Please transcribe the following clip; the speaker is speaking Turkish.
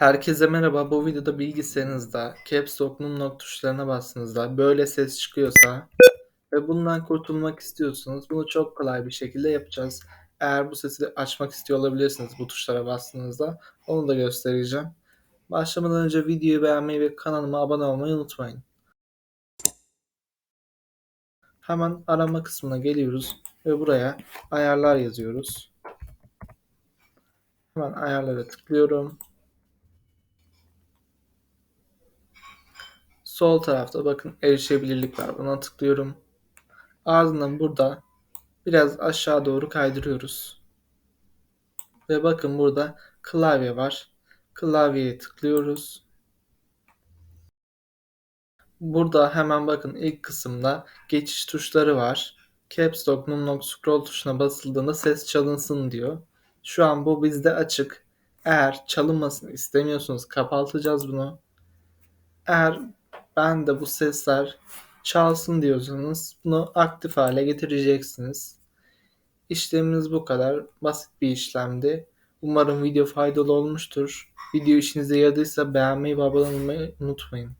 Herkese merhaba. Bu videoda bilgisayarınızda Caps Lock Num Lock tuşlarına bastığınızda böyle ses çıkıyorsa ve bundan kurtulmak istiyorsanız bunu çok kolay bir şekilde yapacağız. Eğer bu sesi açmak istiyor olabilirsiniz bu tuşlara bastığınızda. Onu da göstereceğim. Başlamadan önce videoyu beğenmeyi ve kanalıma abone olmayı unutmayın. Hemen arama kısmına geliyoruz ve buraya ayarlar yazıyoruz. Hemen ayarlara tıklıyorum. Sol tarafta bakın erişebilirlik var. Buna tıklıyorum. Ardından burada biraz aşağı doğru kaydırıyoruz. Ve bakın burada klavye var. Klavyeye tıklıyoruz. Burada hemen bakın ilk kısımda geçiş tuşları var. Caps Lock, Num Lock, Scroll tuşuna basıldığında ses çalınsın diyor. Şu an bu bizde açık. Eğer çalınmasını istemiyorsunuz kapatacağız bunu. Eğer ben de bu sesler çalsın diyorsanız bunu aktif hale getireceksiniz. İşlemimiz bu kadar. Basit bir işlemdi. Umarım video faydalı olmuştur. Video işinize yaradıysa beğenmeyi ve abone olmayı unutmayın.